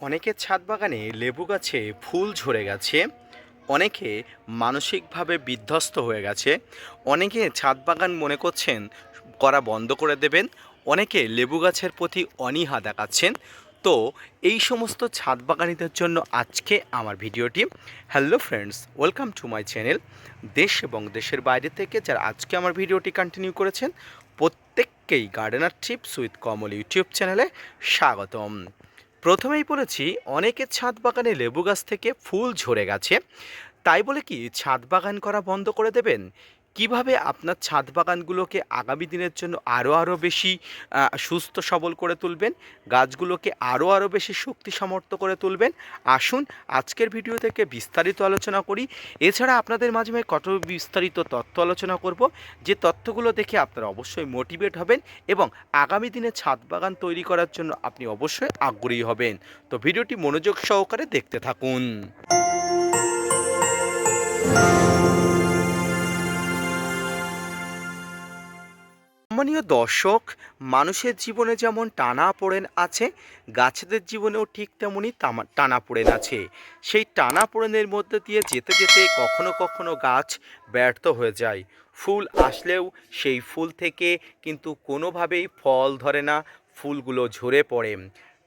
অনেকের ছাদ বাগানে লেবু গাছে ফুল ঝরে গেছে, অনেকে মানসিকভাবে বিধ্বস্ত হয়ে গেছে, অনেকে ছাদ বাগান মনে করছেন করা বন্ধ করে দেবেন, অনেকে লেবু গাছের প্রতি অনীহা দেখাচ্ছেন। তো এই সমস্ত ছাদ বাগানিদের জন্য আজকে আমার ভিডিওটি। Hello friends welcome to my channel দেশ এবং দেশের বাইরে থেকে যারা আজকে আমার ভিডিওটি কন্টিনিউ করেছেন, প্রত্যেককেই gardener tips with Kamal YouTube চ্যানেলে স্বাগতম। প্রথমেই বলেছি, অনেকে ছাদ বাগানে লেবু গাছ থেকে ফুল ঝরে গেছে। তাই বলে কি ছাদ বাগান করা বন্ধ করে দেবেন? কীভাবে আপনার ছাদ বাগানগুলোকে আগামী দিনের জন্য আরও আরও বেশি সুস্থ সবল করে তুলবেন, গাছগুলোকে আরও আরও বেশি শক্তি সমর্থ করে তুলবেন? আসুন আজকের ভিডিও থেকে বিস্তারিত আলোচনা করি। এছাড়া আপনাদের মাধ্যমে কত বিস্তারিত তথ্য আলোচনা করব, যে তথ্যগুলো দেখে আপনারা অবশ্যই মোটিভেট হবেন এবং আগামী দিনে ছাদ বাগান তৈরি করার জন্য আপনি অবশ্যই আগ্রহী হবেন। তো ভিডিওটি মনোযোগ সহকারে দেখতে থাকুন। সম্মানীয় দর্শক, মানুষের জীবনে যেমন টানা পড়েন আছে, গাছেদের জীবনেও ঠিক তেমনই টানা পড়েন আছে। সেই টানা পড়েনের মধ্যে দিয়ে যেতে যেতে কখনো কখনো গাছ ব্যর্থ হয়ে যায়। ফুল আসলেও সেই ফুল থেকে কিন্তু কোনোভাবেই ফল ধরে না, ফুলগুলো ঝরে পড়ে।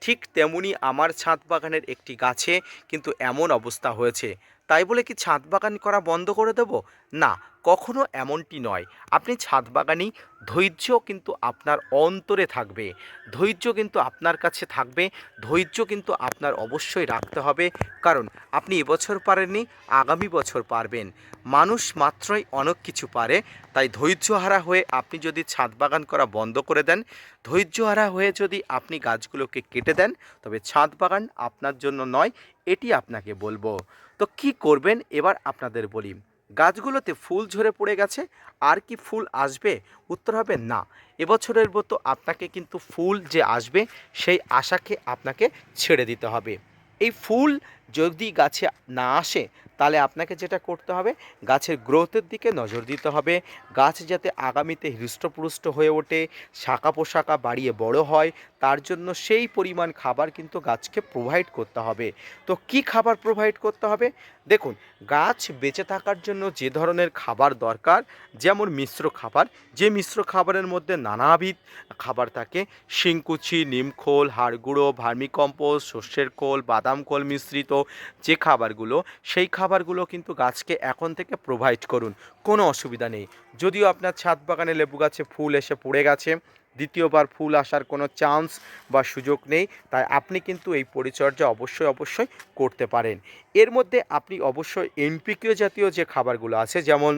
ঠিক তেমনি আমার ছাদ বাগানের একটি গাছে কিন্তু এমন অবস্থা হয়েছে। তাই বলে কি ছাদ বাগান করা বন্ধ করে দেব? না কখনো এমনটি নয়। আপনি ছাদ বাগানি ধৈর্য কিন্তু আপনার অন্তরে থাকবে। ধৈর্য কিন্তু আপনার কাছে থাকবে। ধৈর্য কিন্তু আপনার অবশ্যই রাখতে হবে। কারণ আপনি এবছর পারেননি, আগামী বছর পারবেন। মানুষ মাত্রই অনেক কিছু পারে, তাই ধৈর্যহারা হয়ে আপনি যদি ছাদ বাগান করা বন্ধ করে দেন, ধৈর্যহারা হয়ে যদি আপনি গাছগুলোকে কেটে দেন, তবে ছাদ বাগান আপনার জন্য নয়, এটি আপনাকে বলব। তো কি করবেন? এবার আপনাদের বলি। গাছগুলোতে ফুল ঝরে পড়ে গেছে, আর কি ফুল আসবে? উত্তর হবে না। এবছরের মতো আপনাকে কিন্তু ফুল যে আসবে, সেই আশাকে আপনাকে ছেড়ে দিতে হবে। এই ফুল যদি গাছে না আসে, তাহলে আপনাকে যেটা করতে হবে, গাছের গ্রোথের দিকে নজর দিতে হবে। গাছ যাতে আগামীতে হৃষ্টপুষ্ট হয়ে ওঠে, শাখা পোশাকা বাড়িয়ে বড় হয়, তার জন্য সেই পরিমাণ খাবার কিন্তু গাছকে প্রোভাইড করতে হবে। তো কি খাবার প্রোভাইড করতে হবে? দেখুন, গাছ বেঁচে থাকার জন্য যে ধরনের খাবার দরকার, যেমন মিশ্র খাবার, যে মিশ্র খাবারের মধ্যে নানাবিধ খাবার থাকে, শিংকুচি, নিমখোল, হাড়গুঁড়ো, ভার্মিকম্পোস্ট, সর্ষের খোল, বাদাম খোল মিশ্রিত যে খাবারগুলো, সেই খাবারগুলো কিন্তু গাছকে এখন থেকে প্রোভাইড করুন। কোনো অসুবিধা নেই। যদিও আপনার ছাদ বাগানে লেবু গাছে ফুল এসে পড়ে গেছে, দ্বিতীয়বার ফুল আসার কোনো চান্স বা সুযোগ নেই, তাই আপনি কিন্তু এই পরিচর্যা অবশ্যই অবশ্যই করতে পারেন। এর মধ্যে আপনি অবশ্যই এনপিকিও জাতীয় যে খাবারগুলো আছে, যেমন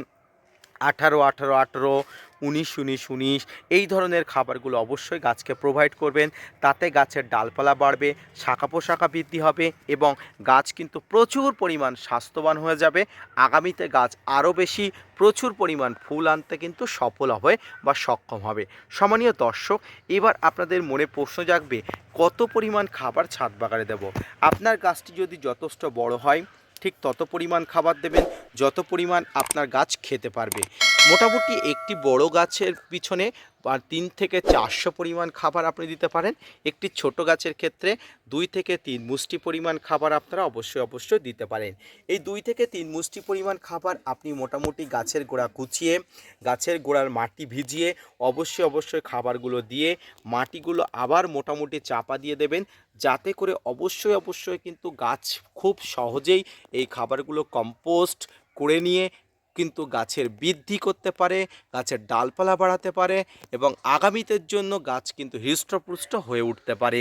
আঠারো আঠারো আঠারো উনিশ উনিশ উনিশ। এই ধরনের খাবারগুলো অবশ্যই গাছকে প্রোভাইড করবেন। তাতে গাছের ডালপালা বাড়বে, শাখা পোশাখা বৃদ্ধি হবে এবং গাছ কিন্তু প্রচুর পরিমাণ স্বাস্থ্যবান হয়ে যাবে। আগামীতে গাছ আরও বেশি প্রচুর পরিমাণ ফুল আনতে কিন্তু সফল হবে বা সক্ষম হবে। সমানীয় দর্শক, এবার আপনাদের মনে প্রশ্ন জাগবে, কত পরিমাণ খাবার ছাদ বাগানে দেব? আপনার গাছটি যদি যথেষ্ট বড় হয় ঠিক তত পরিমাণ খাবার দেবেন, যত পরিমাণ আপনার গাছ খেতে পারবে। মোটামুটি একটি বড় গাছের পিছনে তিন থেকে চারশো পরিমাণ খাবার আপনি দিতে পারেন। একটি ছোট গাছের ক্ষেত্রে দুই থেকে তিন মুষ্টি পরিমাণ খাবার আপনারা অবশ্যই অবশ্যই দিতে পারেন। এই দুই থেকে তিন মুষ্টি পরিমাণ খাবার আপনি মোটামুটি গাছের গোড়া কুচিয়ে, গাছের গোড়ার মাটি ভিজিয়ে, অবশ্যই অবশ্যই খাবারগুলো দিয়ে মাটিগুলো আবার মোটামুটি চাপা দিয়ে দেবেন। যাতে করে অবশ্যই অবশ্যই কিন্তু গাছ খুব সহজেই এই খাবারগুলো কম্পোস্ট করে নিয়ে কিন্তু গাছের বৃদ্ধি করতে পারে, গাছের ডালপালা বাড়াতে পারে এবং আগামীতের জন্য গাছ কিন্তু হৃষ্টপুষ্ট হয়ে উঠতে পারে।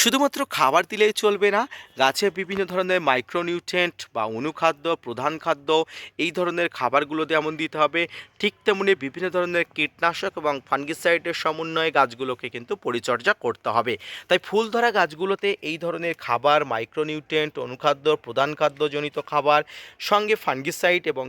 শুধুমাত্র খাবার দিলেই চলবে না, গাছে বিভিন্ন ধরনের মাইক্রোনিউট্রেন্ট বা অনুখাদ্য, প্রধান খাদ্য, এই ধরনের খাবারগুলো যেমন দিতে হবে, ঠিক তেমনি বিভিন্ন ধরনের কীটনাশক এবং ফাঙ্গিসাইডের সমন্বয়ে গাছগুলোকে কিন্তু পরিচর্যা করতে হবে। তাই ফুল ধরা গাছগুলোতে এই ধরনের খাবার মাইক্রোনিউট্রেন্ট অনুখাদ্য, প্রধান খাদ্যজনিত খাবার, সঙ্গে ফাঙ্গিসাইড এবং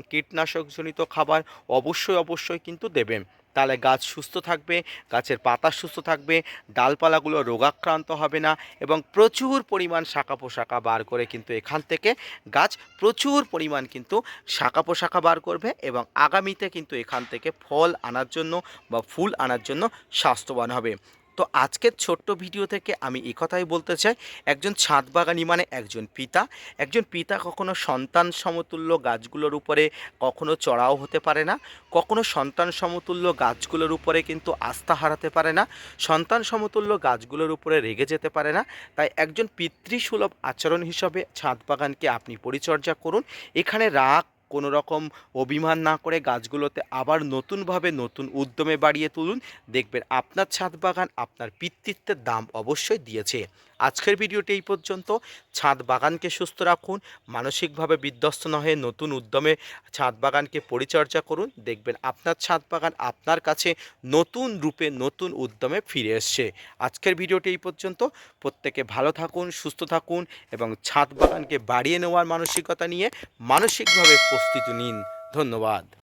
কীটনাশকজনিত খাবার অবশ্যই অবশ্যই কিন্তু দেবেন। তাহলে গাছ সুস্থ থাকবে, গাছের পাতা সুস্থ থাকবে, ডালপালাগুলো রোগাক্রান্ত হবে না এবং প্রচুর পরিমাণ শাখা পোশাকা বার করে কিন্তু এখান থেকে গাছ প্রচুর পরিমাণ কিন্তু শাখা পোশাকা বার করবে এবং আগামীতে কিন্তু এখান থেকে ফল আনার জন্য বা ফুল আনার জন্য স্বাস্থ্যবান হবে। তো আজকের ছোট্ট ভিডিও থেকে আমি কথাই বলতে চাই, একজন ছাদ বাগানি মানে একজন পিতা। একজন পিতা কখনো সন্তান সমতুল্য গাছগুলোর উপরে কখনো চড়াও হতে পারে না, কখনো সন্তান সমতুল্য গাছগুলোর উপরে কিন্তু আস্থা হারাতে পারে না, সন্তান সমতুল্য গাছগুলোর উপরে রেগে যেতে পারে না। তাই একজন পিতৃসুলভ আচরণ হিসাবে ছাদ বাগানকে আপনি পরিচর্যা করুন। এখানে রাগ কোনো রকম অভিমান না করে গাছগুলোতে আবার নতুনভাবে নতুন উদ্যমে বাড়িয়ে তুলুন। দেখবেন আপনার ছাদ বাগান আপনার পিতৃত্বের দাম অবশ্যই দিয়েছে। আজকের ভিডিওটি এই পর্যন্ত। ছাদ বাগানকে সুস্থ রাখুন, মানসিকভাবে বিধ্বস্ত না হয়ে নতুন উদ্যমে ছাদ বাগানকে পরিচর্যা করুন। দেখবেন আপনার ছাদ বাগান আপনার কাছে নতুন রূপে নতুন উদ্যমে ফিরে এসছে। আজকের ভিডিওটি এই পর্যন্ত। প্রত্যেকে ভালো থাকুন, সুস্থ থাকুন এবং ছাদ বাগানকে বাড়িয়ে নেওয়ার মানসিকতা নিয়ে মানসিকভাবে প্রস্তুতি নিন। ধন্যবাদ।